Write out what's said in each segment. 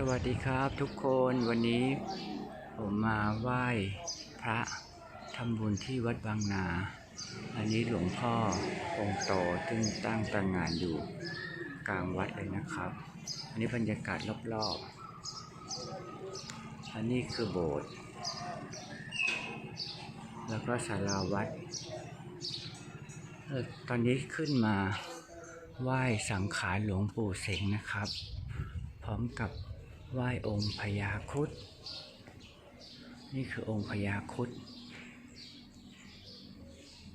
สวัสดีครับทุกคนวันนี้ ผมมาไหว้พระทำบุญที่วัดบางนา อันนี้หลวงพ่อองค์โตซึ่งตั้งตระหงานอยู่กลางวัดเลยนะครับ อันนี้บรรยากาศรอบๆ อันนี้คือโบสถ์แล้วก็ศาลาวัดออตอนนี้ขึ้นมาไหว้สังขารหลวงปู่เสงนะครับ พร้อมกับ ไหว้องค์พญาครุดนี่คือองค์พญาครุด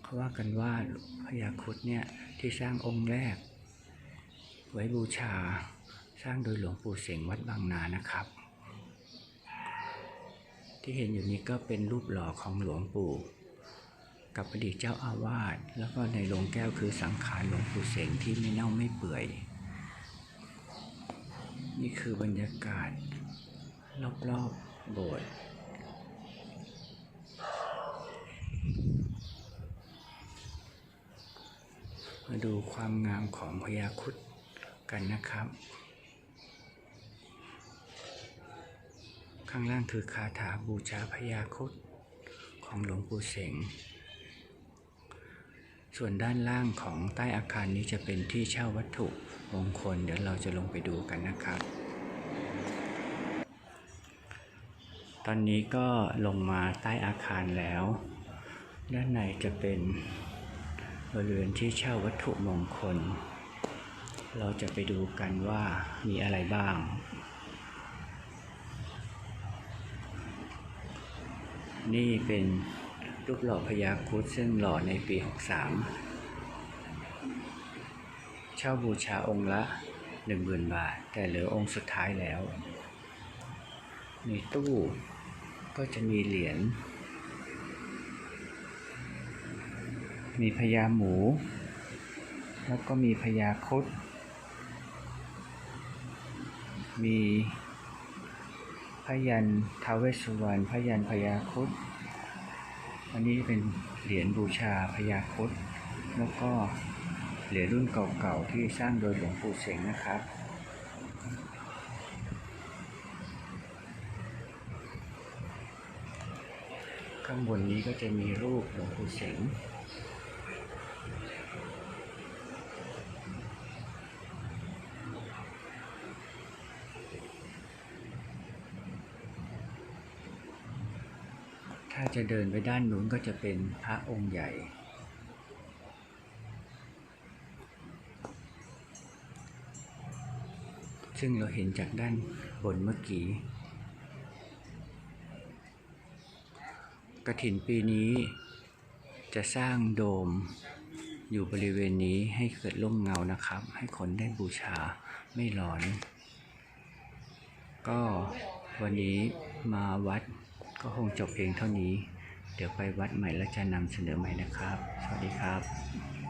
เขาว่ากันว่าพญาครุดเนี่ยที่สร้างองค์แรก ไว้บูชาสร้างโดยหลวงปู่เสงวัดบางนานะครับ ที่เห็นอยู่นี้ก็เป็นรูปหล่อของหลวงปู่ กับอดีตเจ้าอาวาสแล้วก็ในโรงแก้วคือสังขารหลวงปู่เสงที่ไม่เน่าไม่เปื่อย นี่คือบรรยากาศ รอบๆโบสถ์มาดูความงามของพญาครุดกันนะครับ ข้างล่างคือคาถาบูชาพญาครุดของหลวงปู่เสง ส่วนด้านล่างของใต้อาคารนี้จะเป็นที่เช่าวัตถุมงคล เดี๋ยวเราจะลงไปดูกันนะครับ ตอนนี้ก็ลงมาใต้อาคารแล้ว ด้านในจะเป็นบริเวณที่เช่าวัตถุมงคล เราจะไปดูกันว่ามีอะไรบ้างนี่เป็น รูปหล่อพญาครุฑซึ่งหล่อในปี 63 เช่าบูชาองค์ละ 10,000 บาท แต่เหลือองค์สุดท้ายแล้ว ในตู้ก็จะมีเหรียญ มีพญาหมู แล้วก็มีพญาครุฑมีพยันท้าวเวสสุวรรณพยันพญาครุฑ อันนี้เป็นเหรียญบูชาพญาครุฑแล้วก็เหรียญรุ่นเก่าๆที่สร้างโดยหลวงปู่เสงนะครับ ข้างบนนี้ก็จะมีรูปหลวงปู่เสง ถ้าจะเดินไปด้านนู้นก็จะเป็นพระองค์ใหญ่ ซึ่งเราเห็นจากด้านบนเมื่อกี้กระถินปีนี้จะสร้างโดมอยู่บริเวณนี้ให้เกิดร่มเงานะครับ ให้คนได้บูชาไม่ร้อน ก็วันนี้มาวัด ก็คงจบเพียงเท่านี้ เดี๋ยวไปวัดใหม่แล้วจะนำเสนอใหม่นะครับ สวัสดีครับ